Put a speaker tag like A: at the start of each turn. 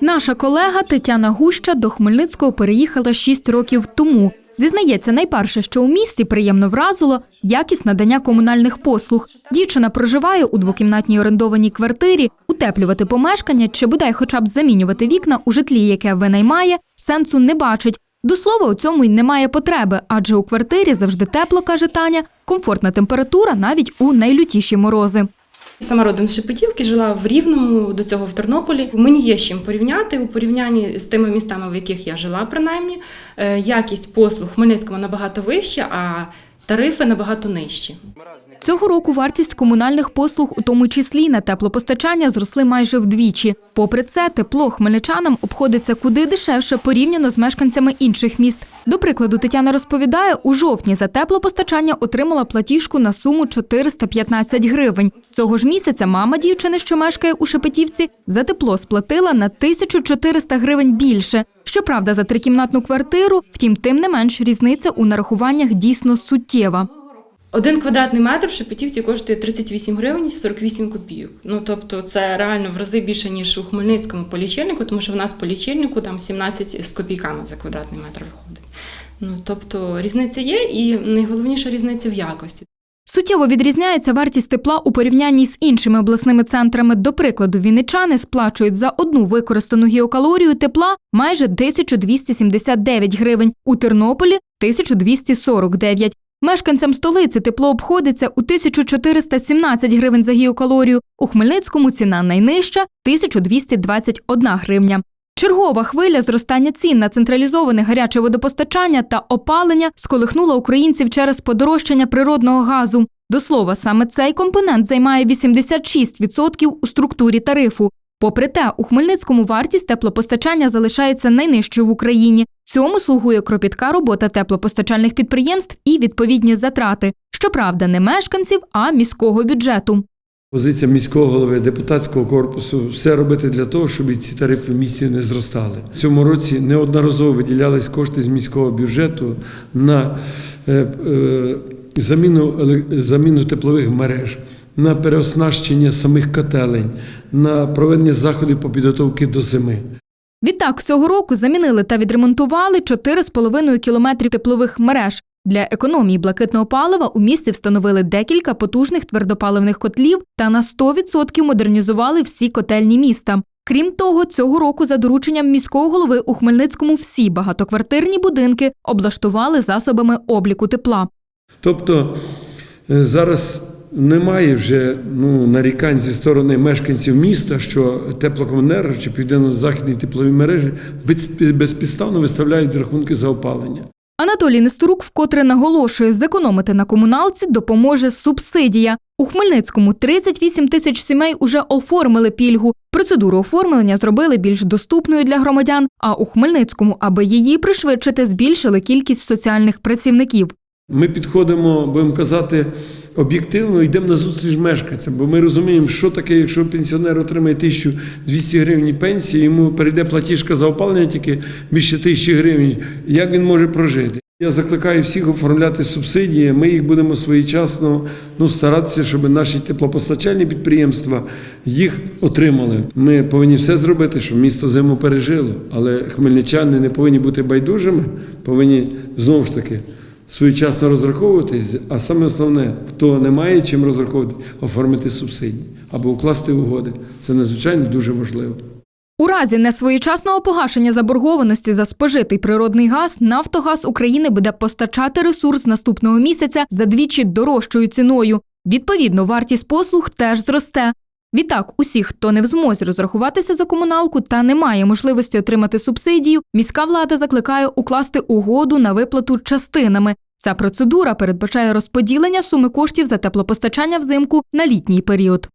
A: Наша колега Тетяна Гуща до Хмельницького переїхала 6 років тому. Зізнається, найперше, що у місті приємно вразило якість надання комунальних послуг. Дівчина проживає у двокімнатній орендованій квартирі, утеплювати помешкання чи бодай хоча б замінювати вікна у житлі, яке винаймає, сенсу не бачить. До слова, у цьому й немає потреби, адже у квартирі завжди тепло, каже Таня, комфортна температура навіть у найлютіші морози.
B: Сама родом з Шепетівки, жила в Рівному, до цього в Тернополі. Мені є з чим порівняти у порівнянні з тими містами, в яких я жила, принаймні. Е, Якість послуг Хмельницькому набагато вища, а тарифи набагато нижчі.
A: Цього року вартість комунальних послуг, у тому числі на теплопостачання, зросли майже вдвічі. Попри це, тепло хмельничанам обходиться куди дешевше порівняно з мешканцями інших міст. До прикладу, Тетяна розповідає, у жовтні за теплопостачання отримала платіжку на суму 415 гривень. Цього ж місяця мама дівчини, що мешкає у Шепетівці, за тепло сплатила на 1400 гривень більше. Щоправда, за трикімнатну квартиру, втім, тим не менш, різниця у нарахуваннях дійсно суттєва.
B: Один квадратний метр в Шепетівці коштує 38 гривень і 48 копійок. Ну тобто це реально в рази більше ніж у Хмельницькому по лічильнику, тому що в нас по лічильнику там 17 з копійками за квадратний метр виходить. Ну тобто різниця є, і найголовніша різниця в якості.
A: Суттєво відрізняється вартість тепла у порівнянні з іншими обласними центрами. До прикладу, вінничани сплачують за одну використану геокалорію тепла майже 1279 гривень, у Тернополі 1249. Мешканцям столиці тепло обходиться у 1417 гривень за геокалорію. У Хмельницькому ціна найнижча 1221 гривня. Чергова хвиля зростання цін на централізоване гаряче водопостачання та опалення сколихнула українців через подорожчання природного газу. До слова, саме цей компонент займає 86% у структурі тарифу. Попри те, у Хмельницькому вартість теплопостачання залишається найнижчою в Україні. Цьому слугує кропітка робота теплопостачальних підприємств і відповідні затрати. Щоправда, не мешканців, а міського бюджету.
C: Позиція міського голови, депутатського корпусу все робити для того, щоб ці тарифи в місті не зростали. В цьому році неодноразово виділялись кошти з міського бюджету на е, е, заміну, заміну теплових мереж, на переоснащення самих котелень, на проведення заходів по підготовці до зими.
A: Відтак, цього року замінили та відремонтували 4,5 кілометрів теплових мереж. Для економії блакитного палива у місті встановили декілька потужних твердопаливних котлів та на 100% модернізували всі котельні міста. Крім того, цього року за дорученням міського голови у Хмельницькому всі багатоквартирні будинки облаштували засобами обліку тепла.
C: Тобто е, зараз немає вже ну, нарікань зі сторони мешканців міста, що теплокомуненерго чи південно-західні теплові мережі без- безпідставно виставляють рахунки за опалення.
A: Анатолій Нестерук вкотре наголошує, зекономити на комуналці допоможе субсидія. У Хмельницькому 38 тисяч сімей уже оформили пільгу. Процедуру оформлення зробили більш доступною для громадян. А у Хмельницькому, аби її пришвидшити, збільшили кількість соціальних працівників.
C: Ми підходимо, будемо казати, об'єктивно йдемо на зустріч мешканцям, бо ми розуміємо, що таке, якщо пенсіонер отримає 1200 гривень пенсії, йому перейде платіжка за опалення тільки більше 1000 гривень, як він може прожити? Я закликаю всіх оформляти субсидії. Ми їх будемо своєчасно ну, старатися, щоб наші теплопостачальні підприємства їх отримали. Ми повинні все зробити, щоб місто зиму пережило. Але хмельничани не повинні бути байдужими, повинні знову ж таки своєчасно розраховуватись. А саме основне, хто не має чим розраховувати, оформити субсидії або укласти угоди. Це надзвичайно дуже важливо.
A: У разі несвоєчасного погашення заборгованості за спожитий природний газ Нафтогаз України буде постачати ресурс наступного місяця за двічі дорожчою ціною. Відповідно, вартість послуг теж зросте. Відтак, усіх, хто не в змозі розрахуватися за комуналку та не має можливості отримати субсидію, міська влада закликає укласти угоду на виплату частинами. Ця процедура передбачає розподілення суми коштів за теплопостачання взимку на літній період.